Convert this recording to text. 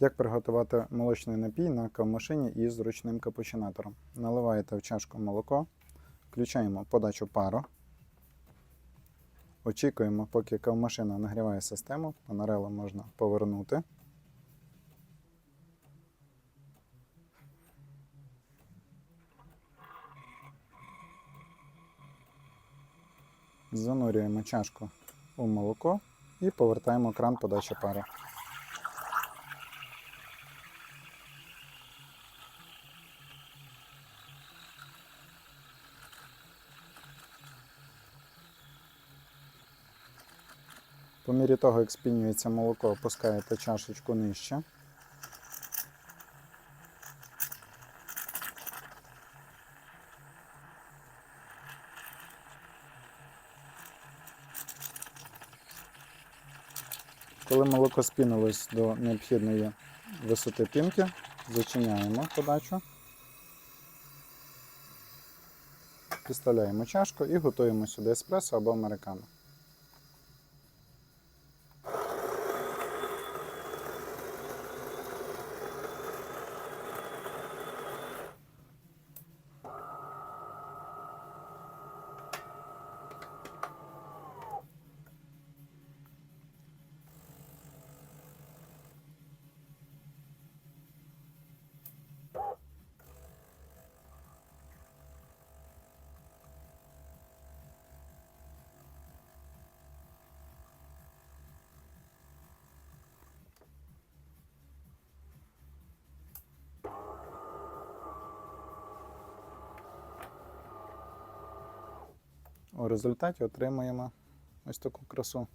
Як приготувати молочний напій на кавмашині із зручним капучинатором? Наливаєте в чашку молоко, включаємо подачу пару. Очікуємо, поки кавмашина нагріває систему, панарело можна повернути. Занурюємо чашку у молоко і повертаємо кран подачі пари. По мірі того, як спінюється молоко, опускаєте чашечку нижче. Коли молоко спінилось до необхідної висоти пінки, зачиняємо подачу, підставляємо чашку і готуємо сюди еспресо або американо. У результаті отримуємо ось таку красу.